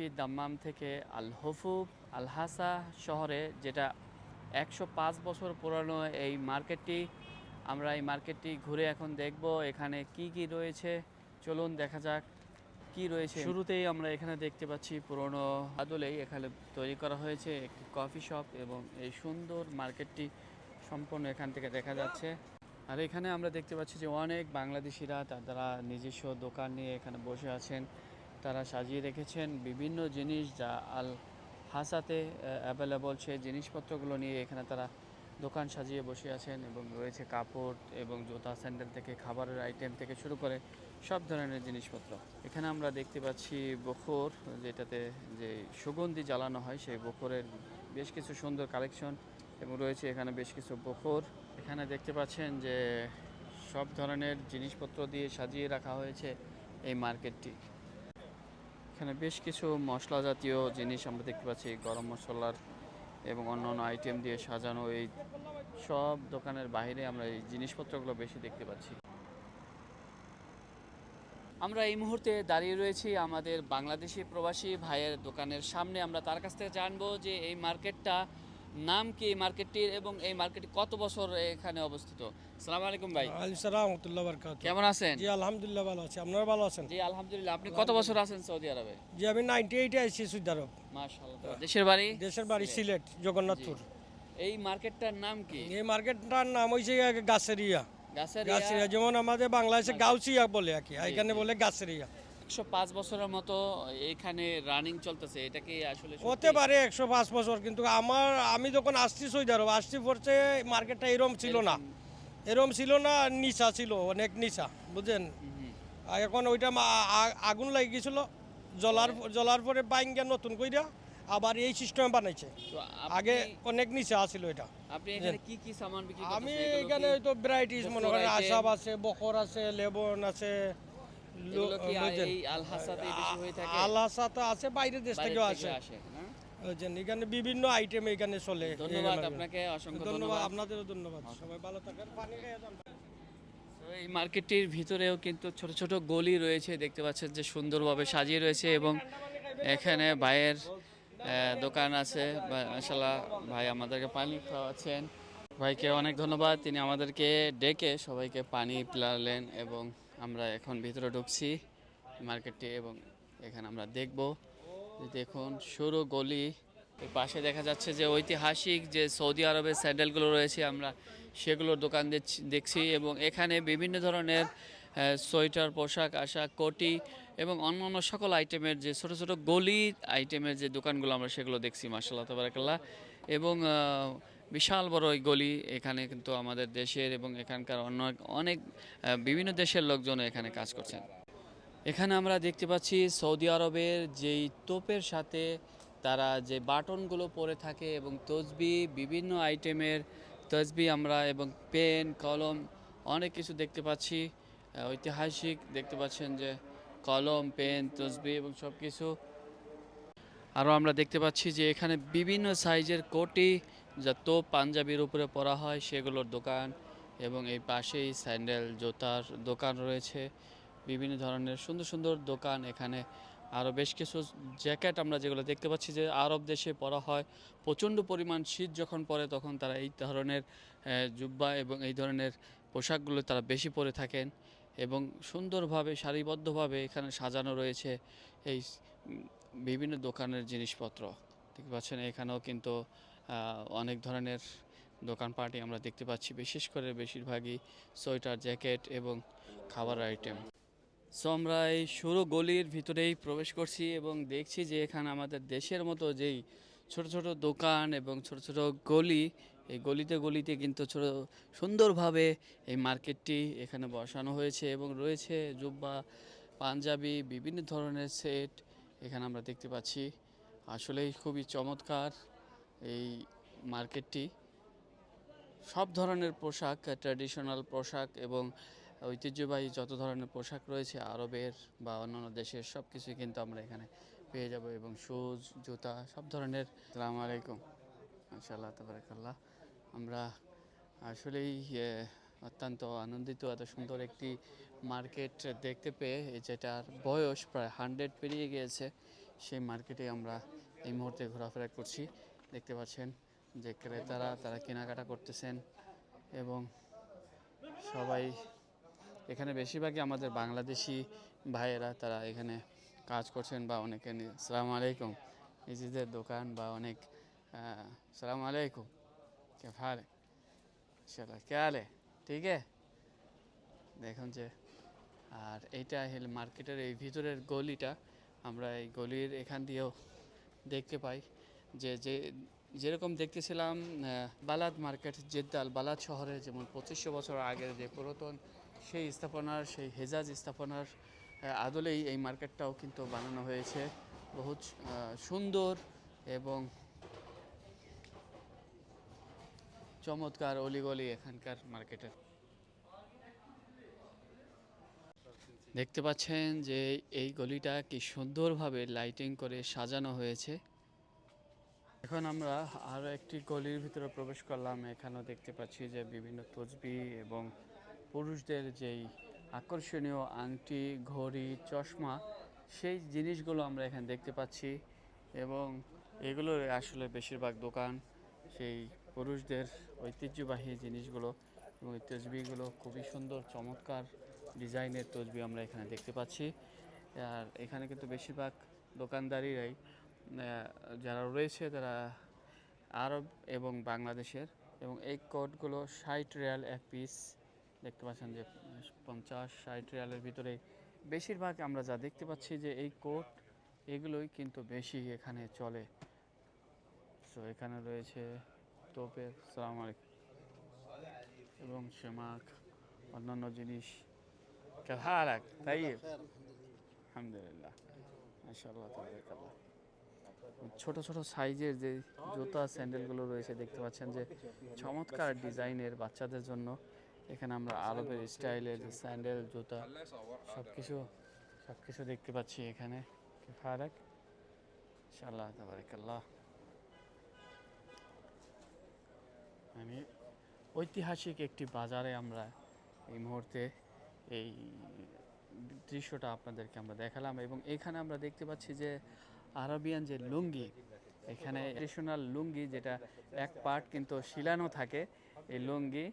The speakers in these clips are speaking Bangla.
দাঁড়িয়ে দাম্মাম থেকে আল হফুব আল হাসা শহরে, যেটা একশো পাঁচ বছর পুরানো এই মার্কেটটি। আমরা এই মার্কেটটি ঘুরে এখন দেখব এখানে কি কি রয়েছে। চলুন দেখা যাক কি রয়েছে। শুরুতেই আমরা এখানে দেখতে পাচ্ছি পুরনো আদলেই এখানে তৈরি করা হয়েছে একটি কফি শপ এবং এই সুন্দর মার্কেটটি সম্পূর্ণ এখান থেকে দেখা যাচ্ছে। আর এখানে আমরা দেখতে পাচ্ছি যে অনেক বাংলাদেশিরা তারা নিজস্ব দোকান নিয়ে এখানে বসে আছেন। তারা সাজিয়ে রেখেছেন বিভিন্ন জিনিস যা আল হাসাতে অ্যাভেলেবল সেই জিনিসপত্রগুলো নিয়ে এখানে তারা দোকান সাজিয়ে বসে আছেন এবং রয়েছে কাপড় এবং জুতা, স্যান্ডেল থেকে খাবারের আইটেম থেকে শুরু করে সব ধরনের জিনিসপত্র। এখানে আমরা দেখতে পাচ্ছি বখর, যেটাতে যে সুগন্ধি জ্বালানো হয়, সেই বখরের বেশ কিছু সুন্দর কালেকশন এবং রয়েছে এখানে বেশ কিছু বখর। এখানে দেখতে পাচ্ছেন যে সব ধরনের জিনিসপত্র দিয়ে সাজিয়ে রাখা হয়েছে এই মার্কেটটি। এখানে বেশ কিছু মশলা জাতীয় জিনিস আমরা দেখতে পাচ্ছি, গরম মশলার এবং অন্য অন্য আইটেম দিয়ে সাজানো এই সব দোকানের বাইরে আমরা এই জিনিসপত্রগুলো বেশি দেখতে পাচ্ছি। আমরা এই মুহূর্তে দাঁড়িয়ে রয়েছি আমাদের বাংলাদেশি প্রবাসী ভাইয়ের দোকানের সামনে। আমরা তার কাছ থেকে জানব যে এই মার্কেটটা নাম কি এই মার্কেটটির এবং এই মার্কেটটি কত বছর এখানে অবস্থিত? সালাম আলাইকুম ভাই। আলিসালাম রহমতুল্লাহ বরকাত কেমন আছেন? জি আলহামদুলিল্লাহ ভালো আছি। আপনারা ভালো আছেন? জি আলহামদুলিল্লাহ। আপনি কত বছর আছেন সৌদি আরবে? জি আমি নাইনটি এইটে আইছি সৌদি আরব। মাশাআল্লাহ। দেশের বাড়ি? দেশের বাড়ি সিলেট। জগন্নাথপুর। এই মার্কেটটার নাম কি? এই মার্কেটটার নাম হইছে গাছেরিয়া। গাছেরিয়া যেমন আমাদের বাংলাদেশে গাউসিয়া বলে আর কি। এখানে বলে গাছেরিয়া। একশো পাঁচ বছরের মতো এখানে রানিং চলতেছে এটা কি আসলে হতে পারে একশো পাঁচ বছর কিন্তু আমার আমি যখন আসছি সৌদি আরব আসছি পড়ছে মার্কেটটা এরম ছিল না। এরম ছিল না নিচা ছিল অনেক হুম, আর এখন ওইটা আগুন লাগি গেছিল জ্বলার জ্বলার পরে বাইঙ্গা নতুন কইরা আবার এই সিস্টেম বানাইছে। আগে অনেক নিচে আছিল এটা আপনি এখানে কি কি সামান বিক্রি আমি এখানে হয়তো ভ্যারাইটিস মনে করেন আসাব আছে বখর আছে লেবন আছে এগুলো কি এই আল হাসাতে বেশি হয়ে থাকে? আলহাসা তো আছে বাইরের দেশ থেকেও আসে। আসে না? বুঝছেন এখানে বিভিন্ন আইটেম এখানে চলে ধন্যবাদ আপনাকে অসংখ্য ধন্যবাদ আপনাদেরও ধন্যবাদ। সবাই ভালো থাকেন পানি খেয়ে যান। এই মার্কেটটির ভিতরেও কিন্তু ছোট ছোট গলি রয়েছে দেখতে পাচ্ছেন যে সুন্দরভাবে সাজিয়ে রয়েছে এবং এখানে ভাইয়ের দোকান আছে। মাসাল্লাহ ভাই আমাদেরকে পানি খাওয়াচ্ছেন। ভাইকে অনেক ধন্যবাদ তিনি আমাদেরকে ডেকে সবাইকে পানি পিলালেন এবং আমরা এখন ভিতরে ঢুকছি মার্কেটটি এবং এখানে আমরা দেখব দেখুন, সরু গলি। পাশে দেখা যাচ্ছে যে ঐতিহাসিক যে সৌদি আরবের স্যান্ডেলগুলো রয়েছে, আমরা সেগুলোর দোকান দেখছি- এবং এখানে বিভিন্ন ধরনের সোয়েটার, পোশাক, আশাক, কোটি এবং অন্যান্য সকল আইটেমের যে ছোট ছোট গলি আইটেমের যে দোকানগুলো আমরা সেগুলো দেখছি মাসাল্লাহ তবরাকাল্লাহ। এবং বিশাল বড় ওই গলি। এখানে কিন্তু আমাদের দেশের এবং এখানকার অন্য অনেক বিভিন্ন দেশের লোকজন এখানে কাজ করছেন। এখানে আমরা দেখতে পাচ্ছি সৌদি আরবের যেই তোপের সাথে তারা যে বাটনগুলো পরে থাকে এবং তসবি, বিভিন্ন আইটেমের তসবি আমরা এবং পেন, কলম, অনেক কিছু দেখতে পাচ্ছি। ঐতিহাসিক দেখতে পাচ্ছেন যে কলম, পেন, তসবি এবং সব কিছু আরও আমরা দেখতে পাচ্ছি যে এখানে বিভিন্ন সাইজের কোটি যা তোপ পাঞ্জাবির উপরে পরা হয়, সেগুলোর দোকান এবং এই পাশেই স্যান্ডেল, জুতার দোকান রয়েছে। বিভিন্ন ধরনের সুন্দর সুন্দর দোকান এখানে। আরও বেশ কিছু জ্যাকেট আমরা যেগুলো দেখতে পাচ্ছি যে আরব দেশে পরা হয়। প্রচণ্ড পরিমাণ শীত যখন পড়ে তখন তারা এই ধরনের জুব্বা এবং এই ধরনের পোশাকগুলো তারা বেশি পরে থাকেন। এবং সুন্দরভাবে, সারিবদ্ধভাবে এখানে সাজানো রয়েছে এই বিভিন্ন দোকানের জিনিসপত্র। দেখতে পাচ্ছেন এখানেও কিন্তু অনেক ধরনের দোকানপাটই আমরা দেখতে পাচ্ছি। বিশেষ করে বেশিরভাগই সোয়েটার, জ্যাকেট এবং খাবার আইটেম। সো আমরা এই সরু গলির ভিতরেই প্রবেশ করছি এবং দেখছি যে এখানে আমাদের দেশের মতো যেই ছোট ছোট দোকান এবং ছোট ছোট গলি এই গলিতে গলিতে কিন্তু ছোট সুন্দরভাবে এই মার্কেটটি এখানে বসানো হয়েছে এবং রয়েছে জুব্বা, পাঞ্জাবি, বিভিন্ন ধরনের সেট এখানে আমরা দেখতে পাচ্ছি। আসলেই খুবই চমৎকার এই মার্কেটটি। সব ধরনের পোশাক ট্র্যাডিশনাল পোশাক এবং ঐতিহ্যবাহী যত ধরনের পোশাক রয়েছে, আরবের বা অন্যান্য দেশের সব কিছুই কিন্তু আমরা এখানে পেয়ে যাব এবং শুজ, জুতা, সব ধরনের। সালাম আলাইকুম। আমরা আসলেই অত্যন্ত আনন্দিত, এত সুন্দর একটি মার্কেট দেখতে পেয়ে, যেটার বয়স প্রায় হান্ড্রেড পেরিয়ে গিয়েছে, সেই মার্কেটে আমরা এই মুহূর্তে ঘোরাফেরা করছি। দেখতে পাচ্ছেন যে ক্রেতারা, তারা কেনাকাটা করতেছেন এবং সবাই, এখানে বেশিরভাগই আমাদের বাংলাদেশি ভাইয়েরা, তারা এখানে কাজ করছেন বা অনেকে সালাম আলাইকুম। নিজেদের দোকান বা অনেক সালাম আলাইকুম। কে ভালো চলো আলে ঠিক আছে দেখুন যে আর এইটা হল মার্কেটের এই ভিতরের গলিটা আমরা এই গলির এখান দিয়েও দেখতে পাই যে যে যেরকম দেখতেছিলাম বালাদ মার্কেট জেদ্দাল বালাদ শহরে যেমন পঁচিশশো বছর আগের যে পুরাতন সেই স্থাপনার সেই হেজাজ স্থাপনার আদলেই এই মার্কেটটাও কিন্তু বানানো হয়েছে বহুত সুন্দর এবং চমৎকার অলিগলি এখানকার মার্কেটের দেখতে পাচ্ছেন যে এই গলিটা কি সুন্দরভাবে লাইটিং করে সাজানো হয়েছে। এখন আমরা আরও একটি গলির ভিতরে প্রবেশ করলাম। এখানেও দেখতে পাচ্ছি যে বিভিন্ন তসবি এবং পুরুষদের যেই আকর্ষণীয় আংটি, ঘড়ি, চশমা, সেই জিনিসগুলো আমরা এখানে দেখতে পাচ্ছি। এবং এগুলোর আসলে বেশিরভাগ দোকান। সেই পুরুষদের ঐতিহ্যবাহী জিনিসগুলো এবং এই তসবিগুলো খুবই সুন্দর, চমৎকার ডিজাইনের তসবি আমরা এখানে দেখতে পাচ্ছি। আর এখানে কিন্তু বেশিরভাগ দোকানদারিরাই যারা রয়েছে তারা আরব এবং বাংলাদেশের এবং এই কোটগুলো ষাট রিয়াল এক পিস। দেখতে পাচ্ছেন যে পঞ্চাশ ষাট রিয়ালের ভিতরে বেশিরভাগ আমরা যা দেখতে পাচ্ছি যে এই কোট এগুলোই কিন্তু বেশি এখানে চলে। সো এখানে রয়েছে তোপের সালাম আলাইকুম। এবং সেমাক অন্যান্য জিনিস। তাই ছোট ছোট সাইজের যে জুতা, স্যান্ডেলগুলো রয়েছে, দেখতে পাচ্ছেন যে চমৎকার ডিজাইনের বাচ্চাদের জন্য। এখানে আমরা আরবের স্টাইলের স্যান্ডেল, জুতা সব কিছু সব কিছু দেখতে পাচ্ছি এখানে। ফারাক ইনশাআল্লাহ আমি ঐতিহাসিক একটি বাজারে আমরা এই মুহূর্তে এই দৃশ্যটা আপনাদেরকে আমরা দেখালাম এবং এখানে আমরা দেখতে পাচ্ছি যে আরবিয়ান যে লুঙ্গি, এখানে ট্রেডিশনাল লুঙ্গি যেটা এক পার্ট কিন্তু শিলানো থাকে, এই লুঙ্গি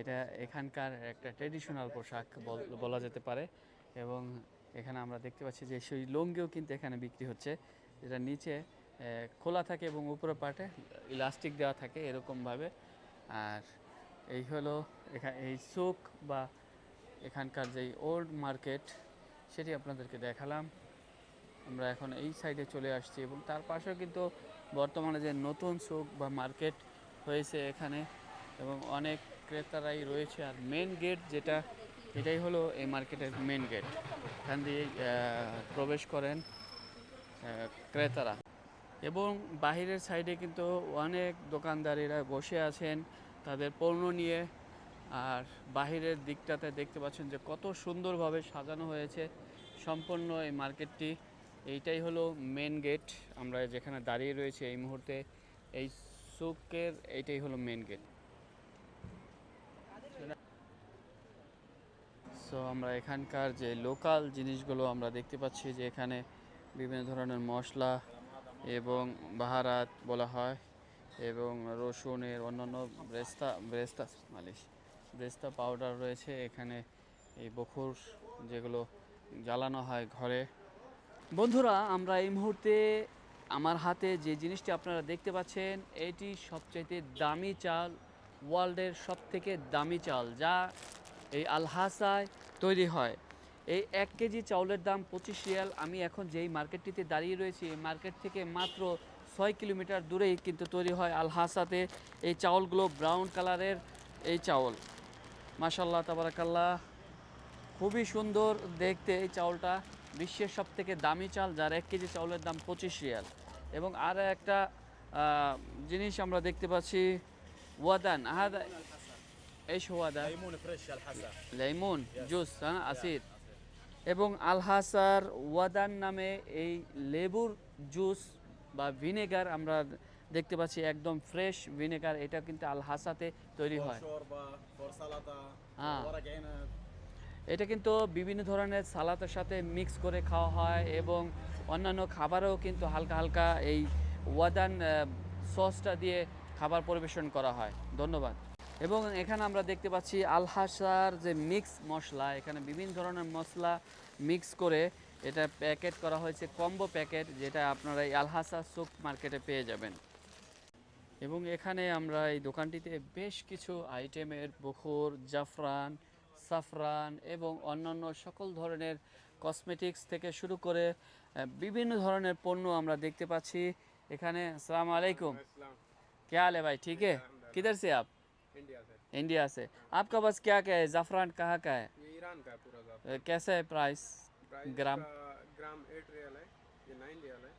এটা এখানকার একটা ট্রেডিশনাল পোশাক বলা যেতে পারে এবং এখানে আমরা দেখতে পাচ্ছি যে সেই লুঙ্গিও কিন্তু এখানে বিক্রি হচ্ছে। যেটা নিচে খোলা থাকে এবং উপরে পার্টে ইলাস্টিক দেওয়া থাকে এরকমভাবে। আর এই হলো এখানে এই সুক বা এখানকার যেই ওল্ড মার্কেট সেটি আপনাদেরকে দেখালাম। আমরা এখন এই সাইডে চলে আসছি এবং তার পাশেও কিন্তু বর্তমানে যে নতুন সুক বা মার্কেট হয়েছে এখানে এবং অনেক ক্রেতারাই রয়েছে আর মেন গেট যেটা, এটাই হলো এই মার্কেটের মেন গেট এখান দিয়ে প্রবেশ করেন ক্রেতারা। এবং বাহিরের সাইডে কিন্তু অনেক দোকানদারিরা বসে আছেন তাদের পণ্য নিয়ে। আর বাহিরের দিকটাতে দেখতে পাচ্ছেন যে কত সুন্দরভাবে সাজানো হয়েছে সম্পূর্ণ এই মার্কেটটি। এইটাই হলো মেন গেট আমরা যেখানে দাঁড়িয়ে রয়েছে এই মুহূর্তে এই সুকের এইটাই হলো মেন গেট সো আমরা এখানকার যে লোকাল জিনিসগুলো আমরা দেখতে পাচ্ছি যে এখানে বিভিন্ন ধরনের মশলা এবং বাহারাত বলা হয়, এবং রসুনের অন্যান্য ব্রেস্তা ব্রেস্তা, মালিশ, ব্রেস্তা পাউডার রয়েছে এখানে। এই বখুর যেগুলো জ্বালানো হয় ঘরে। বন্ধুরা, আমরা এই মুহূর্তে আমার হাতে যে জিনিসটি আপনারা দেখতে পাচ্ছেন, এটি সবচাইতে দামি চাল, ওয়ার্ল্ডের সব থেকে দামি চাল, যা এই আলহাসায় তৈরি হয়। এই এক কেজি চাউলের দাম পঁচিশ রিয়াল। আমি এখন যেই মার্কেটটিতে দাঁড়িয়ে রয়েছি এই মার্কেট থেকে মাত্র ছয় কিলোমিটার দূরেই কিন্তু তৈরি হয় আলহাসাতে এই চাউলগুলো ব্রাউন কালারের এই চাউল। মাসাল্লাহ তাবারাকাল্লাহ। খুবই সুন্দর দেখতে এই চাউলটা বিশ্বের সব থেকে দামি চাল যার এক কেজি চাউলের দাম পঁচিশ রিয়াল। এবং আর একটা জিনিস আমরা দেখতে পাচ্ছি ওয়াদান। আহাদ এস সোয়াদান লেমন জুস হ্যাঁ আসির এবং আলহাসার ওয়াদান নামে এই লেবুর জুস বা ভিনেগার আমরা দেখতে পাচ্ছি একদম ফ্রেশ ভিনেগার। এটা কিন্তু আলহাসাতে তৈরি হয়। হ্যাঁ। এটা কিন্তু বিভিন্ন ধরনের সালাতের সাথে মিক্স করে খাওয়া হয় এবং অন্যান্য খাবারও কিন্তু হালকা হালকা এই ওয়াদান সসটা দিয়ে খাবার পরিবেশন করা হয়। ধন্যবাদ। এবং এখানে আমরা দেখতে পাচ্ছি আলহাসার যে মিক্স মশলা এখানে বিভিন্ন ধরনের মশলা মিক্স করে এটা প্যাকেট করা হয়েছে কম্বো প্যাকেট যেটা আপনারা এই আলহাসা সুক মার্কেটে পেয়ে যাবেন এবং এখানে আমরা এই দোকানটিতে বেশ কিছু আইটেমের বখুর জাফরান সাফরান এবং অন্যান্য সকল ধরনের কসমেটিক্স থেকে শুরু করে আহ, বিভিন্ন ধরনের পণ্য আমরা দেখতে পাচ্ছি এখানে আসসালামু আলাইকুম इस्लाम क्या हाल है भाई ठीक है किधर से आप इंडिया से। इंडिया से। आपका बस क्या क्या है? ज़फ़रान कहाँ का है? ये ईरान का है पूरा ज़ाफ़रान। कैसा है price gram? Gram eight riyal है ये नाइन रियल है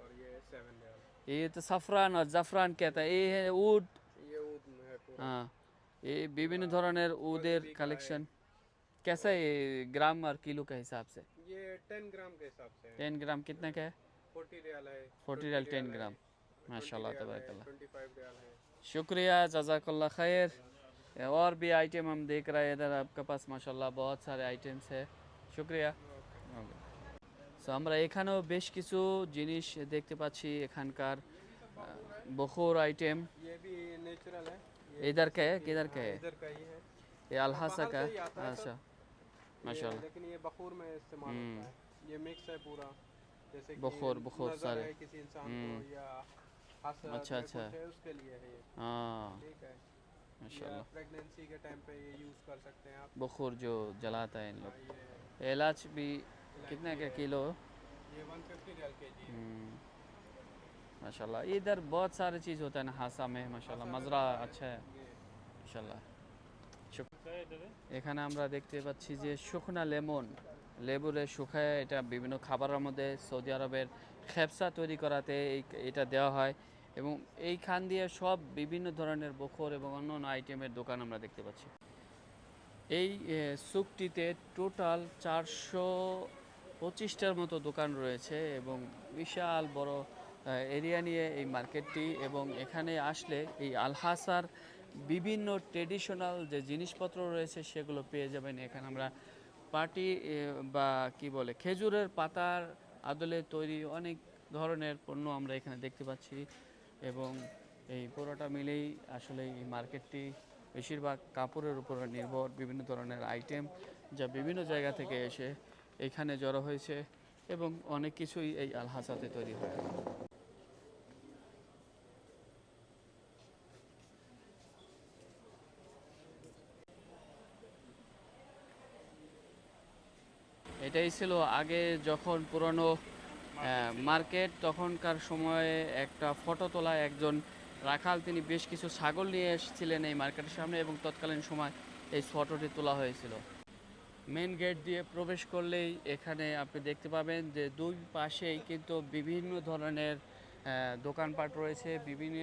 और ये सेवन रियल ये तो सफ़रान और ज़फ़रान कहता है ये है ऊट। ये ऊट है पूरा। हाँ ये विभिन्न धरनेर ऊदेर कलेक्शन कैसा है ग्राम और किलो के हिसाब से? ये टेन ग्राम के हिसाब से टेन ग्राम कितने का है? फोर्टी रियल है फोर्टी रियल टेन ग्राम। माशाल्लाह तबारकल्ला शुक्रिया जजाकल्ला खैर और भी आइटम हम देख रहे हैं इधर आपके पास माशाल्लाह बहुत सारे आइटम्स है शुक्रिया সো আমরা এখানেও বেশ কিছু জিনিস দেখতে পাচ্ছি এখানকার বখুর আইটেম ये भी नेचुरल है ये इधर का है किधर का है इधर का ही है ये अलहासा का बाहर से ही आता है अच्छा ये- माशाल्लाह लेकिन ये बखूर में इस्तेमाल हम्म। होता है ये मिक्स है पूरा जैसे कि बखूर, बखूर नज़र सारे। है किसी इंसान हम्म। को या हसरत अच्छा, या अच्छा। कुछ है उसके लिए है ये हाँ ठीक है माशाल्लाह प्रेगनेंसी के टाइम पे ये यूज़ कर सकते हैं आप बखूर जो जलाता है इन लोग ये इलाज भी कितने का किलो ये 150 रियल के जी हम्म, माशाल्लाह इधर बहुत सारे चीज़ होता है ना हासा में माशाल्लाह मजरा अच्छा है মাশাল্লাহ এখানে আমরা দেখতে পাচ্ছি যে শুকনা লেমন লেবুরে শুকায় এটা বিভিন্ন খাবারের মধ্যে সৌদি আরবের খেপসা তৈরি করাতে এই এটা দেওয়া হয় এবং এই খান দিয়ে সব বিভিন্ন ধরনের বখর এবং অন্যান্য আইটেমের দোকান আমরা দেখতে পাচ্ছি। এই সুকটিতে টোটাল চারশো পঁচিশটার মতো দোকান রয়েছে এবং বিশাল বড় এরিয়া নিয়ে এই মার্কেটটি এবং এখানে আসলে এই আলহাসার বিভিন্ন ট্রেডিশনাল যে জিনিসপত্র রয়েছে সেগুলো পেয়ে যাবেন। এখানে আমরা পার্টি বা কি বলে, খেজুরের পাতার আদলে তৈরি অনেক ধরনের পণ্য আমরা এখানে দেখতে পাচ্ছি এবং এই পুরোটা মিলেই আসলে এই মার্কেটটি বেশিরভাগ কাপড়ের উপরে নির্ভর, বিভিন্ন ধরনের আইটেম যা বিভিন্ন জায়গা থেকে এসে এখানে জড়ো হয়েছে এবং অনেক কিছুই এই আলহাসাতে তৈরি হয়। এটাই ছিল আগে যখন পুরনো মার্কেট, তখনকার সময়ে একটা ফটো তোলা একজন রাখাল, তিনি বেশ কিছু ছাগল নিয়ে এসেছিলেন এই মার্কেটের সামনে এবং তৎকালীন সময় এই ফটোটি তোলা হয়েছিল। মেন গেট দিয়ে প্রবেশ করলেই এখানে আপনি দেখতে পাবেন যে দুই পাশেই কিন্তু বিভিন্ন ধরনের দোকানপাট রয়েছে, বিভিন্ন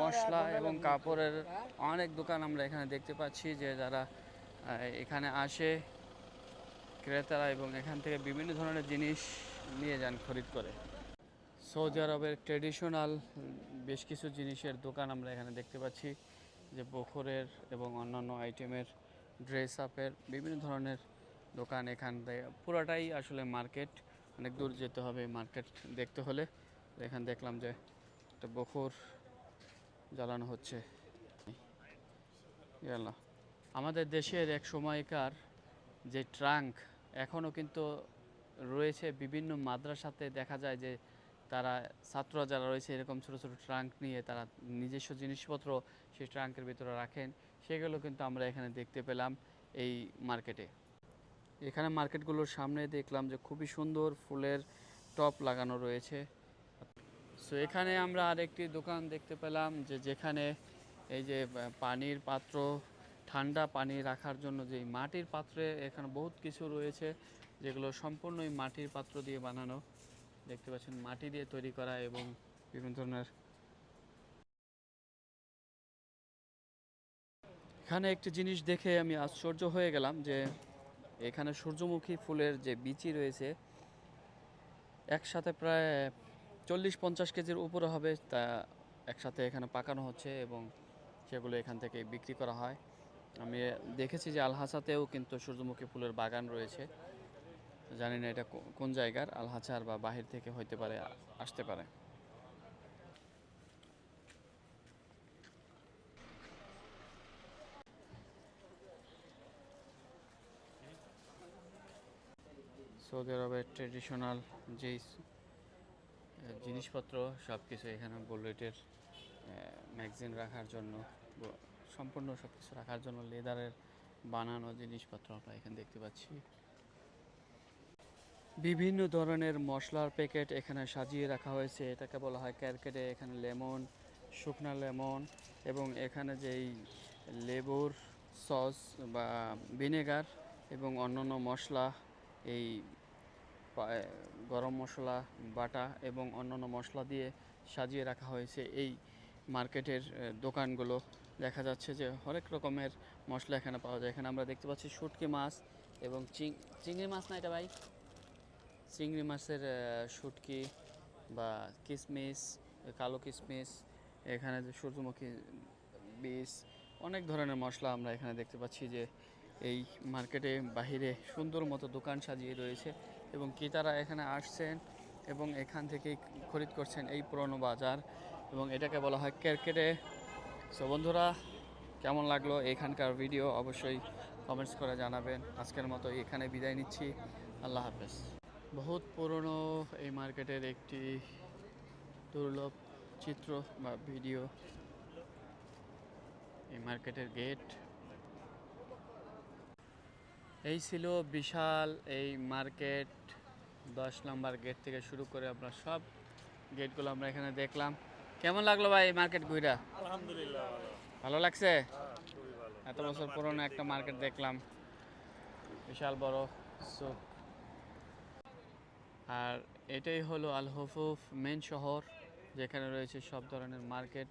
মশলা এবং কাপড়ের অনেক দোকান আমরা এখানে দেখতে পাচ্ছি যে যারা এখানে আসে। ক্রেতারা এবং এখান থেকে বিভিন্ন ধরনের জিনিস নিয়ে যান খরিদ করে। সৌদি আরবের ট্রেডিশনাল বেশ কিছু জিনিসের দোকান আমরা এখানে দেখতে পাচ্ছি, যে বখরের এবং অন্যান্য আইটেমের ড্রেস আপের বিভিন্ন ধরনের দোকান এখান থেকে। পুরোটাই আসলে মার্কেট, অনেক দূর যেতে হবে মার্কেট দেখতে হলে। এখানে দেখলাম যে একটা বখর জ্বালানো হচ্ছে। আমাদের দেশের এক সময়কার যে ট্রাঙ্ক এখনও কিন্তু রয়েছে বিভিন্ন মাদ্রাসাতে দেখা যায় যে তারা ছাত্ররা যারা রয়েছে এরকম ছোট ছোট ট্রাঙ্ক নিয়ে তারা নিজস্ব জিনিসপত্র সেই ট্রাঙ্কের ভিতরে রাখেন। সেগুলো কিন্তু আমরা এখানে দেখতে পেলাম এই মার্কেটে। এখানে মার্কেটগুলোর সামনে দেখলাম যে খুবই সুন্দর ফুলের টপ লাগানো রয়েছে। সো এখানে আমরা আরেকটি দোকান দেখতে পেলাম যে যেখানে এই যে পানির পাত্র ঠান্ডা পানি রাখার জন্য যে মাটির পাত্রে এখানে বহুত কিছু রয়েছে, যেগুলো সম্পূর্ণই মাটির পাত্র দিয়ে বানানো। দেখতে পাচ্ছেন, মাটি দিয়ে তৈরি করা এবং বিভিন্ন ধরনের এখানে একটি জিনিস দেখে আমি আশ্চর্য হয়ে গেলাম যে এখানে সূর্যমুখী ফুলের যে বিচি রয়েছে, একসাথে প্রায় চল্লিশ পঞ্চাশ কেজির উপরে হবে, তা একসাথে এখানে পাকানো হচ্ছে এবং সেগুলো এখান থেকে বিক্রি করা হয়। আমি দেখেছি যে আলহাসাতেও কিন্তু সূর্যমুখী ফুলের বাগান রয়েছে। জানি না এটা কোন জায়গার আলহাচার বা বাহির থেকে হইতে পারে, আসতে পারে। সৌদি আরবের ট্রেডিশনাল যেই জিনিসপত্র সব কিছু এখানে বুলেটের ম্যাগজিন রাখার জন্য সম্পূর্ণ সব কিছু রাখার জন্য লেদারের বানানো জিনিসপত্র আমরা এখানে দেখতে পাচ্ছি। বিভিন্ন ধরনের মশলার প্যাকেট এখানে সাজিয়ে রাখা হয়েছে। এটাকে বলা হয় ক্যারকেটে এখানে লেমন, শুকনা লেমন এবং এখানে যেই লেবুর সস বা ভিনেগার এবং অন্যান্য মশলা, এই গরম মশলা, বাটা এবং অন্যান্য মশলা দিয়ে সাজিয়ে রাখা হয়েছে এই মার্কেটের দোকানগুলো। দেখা যাচ্ছে যে হরেক রকমের মশলা এখানে পাওয়া যায়। এখানে আমরা দেখতে পাচ্ছি শুটকি মাছ এবং চিংড়ি মাছ না এটা ভাই? চিংড়ি মাছের শুটকি বা কিশমিশ কালো কিশমিশ এখানে যে সূর্যমুখী বীজ, অনেক ধরনের মশলা আমরা এখানে দেখতে পাচ্ছি যে এই মার্কেটে বাহিরে সুন্দর মতো দোকান সাজিয়ে রয়েছে এবং ক্রেতারা এখানে আসছেন এবং এখান থেকেই খরিদ করছেন এই পুরনো বাজার এবং এটাকে বলা হয় ক্যারকেটে সো বন্ধুরা, কেমন লাগল এখানকার ভিডিও অবশ্যই কমেন্টস করে জানাবেন। আজকের মতো এখানে বিদায় নিচ্ছি। আল্লাহ হাফেজ। বহুত পুরনো এই মার্কেটের একটি দুর্লভ চিত্র বা ভিডিও এই মার্কেটের গেট এই ছিল বিশাল এই মার্কেট। দশ নম্বর গেট থেকে শুরু করে আমরা সব গেটগুলো আমরা এখানে দেখলাম। কেমন লাগল ভাই মার্কেট ঘুরা আলহামদুলিল্লাহ ভালো। লাগছে? হ্যাঁ এত বছর পুরনো একটা মার্কেট দেখলাম। বিশাল বড় সুক আর এটাই হলো আল হফুফ মেন শহর যেখানে রয়েছে সব ধরনের মার্কেট